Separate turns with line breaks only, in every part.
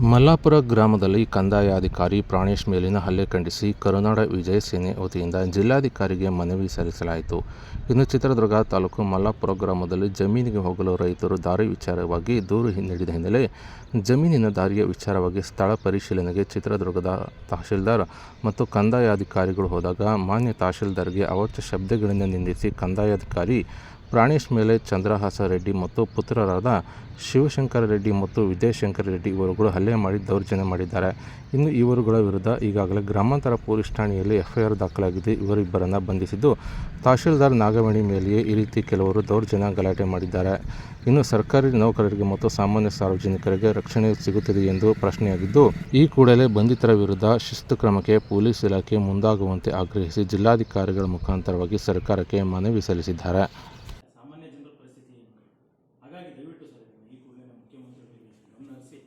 ಮಲ್ಲಾಪುರ ಗ್ರಾಮದಲ್ಲಿ ಕಂದಾಯ ಅಧಿಕಾರಿ ಪ್ರಾಣೇಶ್ ಮೇಲಿನ ಹಲ್ಲೆ ಖಂಡಿಸಿ ಕರುನಾಡ ವಿಜಯ ಸೇನೆ ವತಿಯಿಂದ ಜಿಲ್ಲಾಧಿಕಾರಿಗೆ ಮನವಿ ಸಲ್ಲಿಸಲಾಯಿತು. ಇನ್ನು ಚಿತ್ರದುರ್ಗ ತಾಲೂಕು ಮಲ್ಲಾಪುರ ಗ್ರಾಮದಲ್ಲಿ ಜಮೀನಿಗೆ ಹೋಗಲು ರೈತರು ದಾರಿ ವಿಚಾರವಾಗಿ ದೂರು ನೀಡಿದ ಹಿನ್ನೆಲೆ ಜಮೀನಿನ ದಾರಿಯ ವಿಚಾರವಾಗಿ ಸ್ಥಳ ಪರಿಶೀಲನೆಗೆ ಚಿತ್ರದುರ್ಗದ ತಹಶೀಲ್ದಾರ್ ಮತ್ತು ಕಂದಾಯಾಧಿಕಾರಿಗಳು ಹೋದಾಗ ಮಾನ್ಯ ತಹಶೀಲ್ದಾರ್ಗೆ ಅವಚ್ಯ ಶಬ್ದಗಳನ್ನು ನಿಂದಿಸಿ ಕಂದಾಯಾಧಿಕಾರಿ ಪ್ರಾಣೇಶ್ ಮೇಲೆ ಚಂದ್ರಹಾಸ ರೆಡ್ಡಿ ಮತ್ತು ಪುತ್ರರಾದ ಶಿವಶಂಕರ ರೆಡ್ಡಿ ಮತ್ತು ವಿಜಯಶಂಕರ ರೆಡ್ಡಿ ಇವರುಗಳು ಹಲ್ಲೆ ಮಾಡಿ ದೌರ್ಜನ್ಯ ಮಾಡಿದ್ದಾರೆ. ಇನ್ನು ಇವರುಗಳ ವಿರುದ್ಧ ಈಗಾಗಲೇ ಗ್ರಾಮಾಂತರ ಪೊಲೀಸ್ ಠಾಣೆಯಲ್ಲಿ ಎಫ್ಐಆರ್ ದಾಖಲಾಗಿದೆ. ಇವರಿಬ್ಬರನ್ನು ಬಂಧಿಸಿದ್ದು ತಹಶೀಲ್ದಾರ್ ನಾಗಮಣಿ ಮೇಲೆಯೇ ಈ ರೀತಿ ಕೆಲವರು ದೌರ್ಜನ್ಯ ಗಲಾಟೆ ಮಾಡಿದ್ದಾರೆ. ಇನ್ನು ಸರ್ಕಾರಿ ನೌಕರರಿಗೆ ಮತ್ತು ಸಾಮಾನ್ಯ ಸಾರ್ವಜನಿಕರಿಗೆ ರಕ್ಷಣೆ ಸಿಗುತ್ತಿದೆ ಎಂದು ಪ್ರಶ್ನೆಯಾಗಿದ್ದು, ಈ ಕೂಡಲೇ ಬಂಧಿತರ ವಿರುದ್ಧ ಶಿಸ್ತು ಕ್ರಮಕ್ಕೆ ಪೊಲೀಸ್ ಇಲಾಖೆ ಮುಂದಾಗುವಂತೆ ಆಗ್ರಹಿಸಿ ಜಿಲ್ಲಾಧಿಕಾರಿಗಳ ಮುಖಾಂತರವಾಗಿ ಸರ್ಕಾರಕ್ಕೆ ಮನವಿ ಸಲ್ಲಿಸಿದ್ದಾರೆ
ಸಾಮಾನ್ಯ ಜನರ ಪರಿಸ್ಥಿತಿ ಏನು ಹಾಗಾಗಿ ದಯವಿಟ್ಟು ಸರ್ ಈ ಕೂಡಲೇ ನಮ್ಮ ಮುಖ್ಯಮಂತ್ರಿಗಳಿಗೆ ಗಮನ ಹರಿಸಿ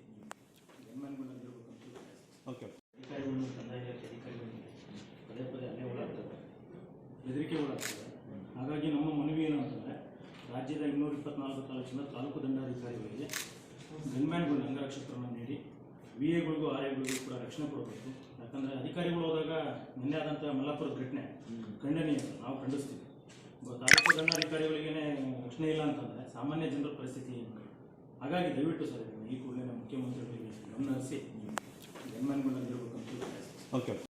ಓಕೆ
ಅಧಿಕಾರಿಗಳು ಕಂದಾಯ ಇಲಾಖೆ ಅಧಿಕಾರಿಗಳಿಗೆ ಪದೇ ಪದೇ ಹಲ್ಲೆ ಒಳಾಗ್ತದೆ ಬೆದರಿಕೆ ಒಳಾಗ್ತದೆ ಹಾಗಾಗಿ ನಮ್ಮ ಮನವಿ ಏನು ಅಂತಂದರೆ ರಾಜ್ಯದ ಇನ್ನೂರ ಇಪ್ಪತ್ನಾಲ್ಕು ತಾಲೂಕಿನ ತಾಲೂಕು ದಂಡಾಧಿಕಾರಿಗಳಿಗೆ ಗನ್ಮ್ಯಾನ್ಗಳು ಅಂಗರಕ್ಷಕರನ್ನು ನೀಡಿ ವಿ ಎಗಳಿಗೂ ಆರ್ ಎಗಳಿಗೂ ಕೂಡ ರಕ್ಷಣೆ ಕೊಡಬೇಕು. ಯಾಕಂದರೆ ಅಧಿಕಾರಿಗಳು ಹೋದಾಗ ನಿನ್ನೆ ಆದಂಥ ಮಲ್ಲಾಪುರದ ಘಟನೆ ಖಂಡನೀಯ ನಾವು ಖಂಡಿಸ್ತೀವಿ. ತಾಲೂಕು ದಂಡಾಧಿಕಾರಿಗಳಿಗೇನೆ ರಕ್ಷಣೆ ಇಲ್ಲ ಅಂತಂದರೆ ಸಾಮಾನ್ಯ ಜನರ ಪರಿಸ್ಥಿತಿ ಏನು? ಹಾಗಾಗಿ ದಯವಿಟ್ಟು ಸರ್, ಈ ಕೂಡಲೇ ನಮ್ಮ ಮುಖ್ಯಮಂತ್ರಿಗಳಿಗೆ ಗಮನ ಹರಿಸಿ ಅಂತ
ಓಕೆ